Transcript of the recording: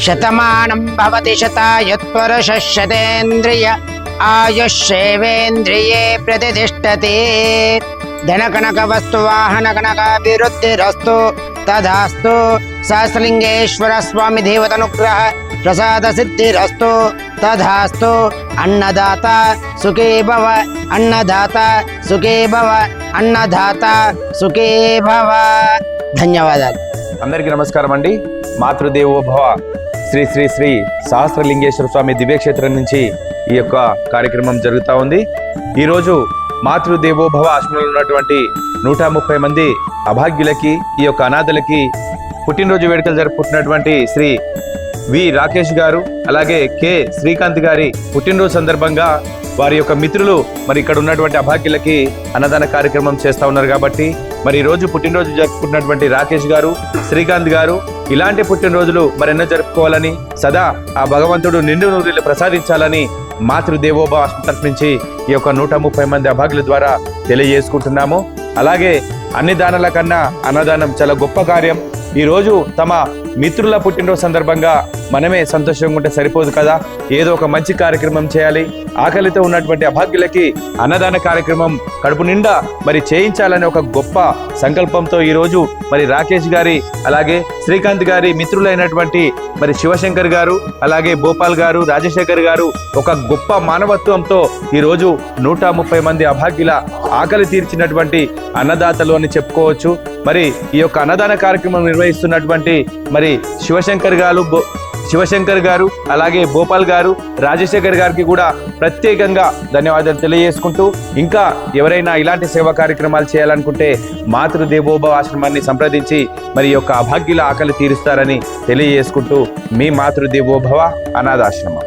శతమానం భవతి శతాయుత్పురుషశతేంద్రియ ఆయుషేవేంద్రియే ప్రతిష్టతి ధనకనక వస్తు వాహన తదాస్తు సహస్రలింగేశ్వర స్వామి దేవతనుగ్రహ ప్రసాద సిద్ధిరస్తు తదాస్తు అన్నదాత సుఖే భవ అన్నదాత సుఖే భవ అన్నదాత సుఖే భవ ధన్యవాదాలు అందరికీ నమస్కారం అండి మాతృదేవోభవ. శ్రీ శ్రీ శ్రీ సహస్రలింగేశ్వర స్వామి దివ్యక్షేత్రం నుంచి ఈ యొక్క కార్యక్రమం జరుగుతూ ఉంది. ఈరోజు మాతృదేవోభవ ఆశ్రమంలో ఉన్నటువంటి నూట ముప్పై మంది అభాగ్యులకి ఈ యొక్క అనాథలకి పుట్టినరోజు వేడుకలు జరుపుకుంటున్నటువంటి శ్రీ వి రాకేష్ గారు అలాగే కె శ్రీకాంత్ గారి పుట్టినరోజు సందర్భంగా వారి యొక్క మిత్రులు మరి ఇక్కడ ఉన్నటువంటి అభాగ్యులకి అన్నదాన కార్యక్రమం చేస్తూ ఉన్నారు కాబట్టి మరి ఈ రోజు పుట్టినరోజు జరుపుకుంటున్నటువంటి రాకేష్ గారు శ్రీకాంత్ గారు ఇలాంటి పుట్టినరోజులు మరెన్నో జరుపుకోవాలని సదా ఆ భగవంతుడు నిండు నూరిలు ప్రసాదించాలని మాతృదేవోభవ తరఫు నుంచి ఈ యొక్క నూట ముప్పై మంది అభాగ్యుల ద్వారా తెలియజేసుకుంటున్నాము. అలాగే అన్ని దానాల కన్నా అన్నదానం చాలా గొప్ప కార్యం. ఈ రోజు తమ మిత్రుల పుట్టినరోజు సందర్భంగా మనమే సంతోషంగా ఉంటే సరిపోదు కదా. ఏదో ఒక మంచి కార్యక్రమం చేయాలి. ఆకలితో ఉన్నటువంటి అభాగ్యులకి అన్నదాన కార్యక్రమం కడుపు నిండా మరి చేయించాలనే ఒక గొప్ప సంకల్పంతో ఈ రోజు మరి రాకేష్ గారి అలాగే శ్రీకాంత్ గారి మిత్రులైనటువంటి మరి శివశంకర్ గారు అలాగే భోపాల్ గారు రాజశేఖర్ గారు ఒక గొప్ప మానవత్వంతో ఈ రోజు నూట ముప్పై మంది అభాగ్యుల ఆకలి తీర్చినటువంటి అన్నదాతలు అని చెప్పుకోవచ్చు. మరి ఈ యొక్క అన్నదాన కార్యక్రమం నిర్వహిస్తున్నటువంటి మరి శివశంకర్ గారు శివశంకర్ గారు అలాగే భోపాల్ గారు రాజశేఖర్ గారికి కూడా ప్రత్యేకంగా ధన్యవాదాలు తెలియజేసుకుంటూ ఇంకా ఎవరైనా ఇలాంటి సేవా కార్యక్రమాలు చేయాలనుకుంటే మాతృదేవోభవ ఆశ్రమాన్ని సంప్రదించి మరి యొక్క అభాగ్యుల ఆకలి తీరుస్తారని తెలియజేసుకుంటూ మీ మాతృదేవోభవ అనాథాశ్రమం.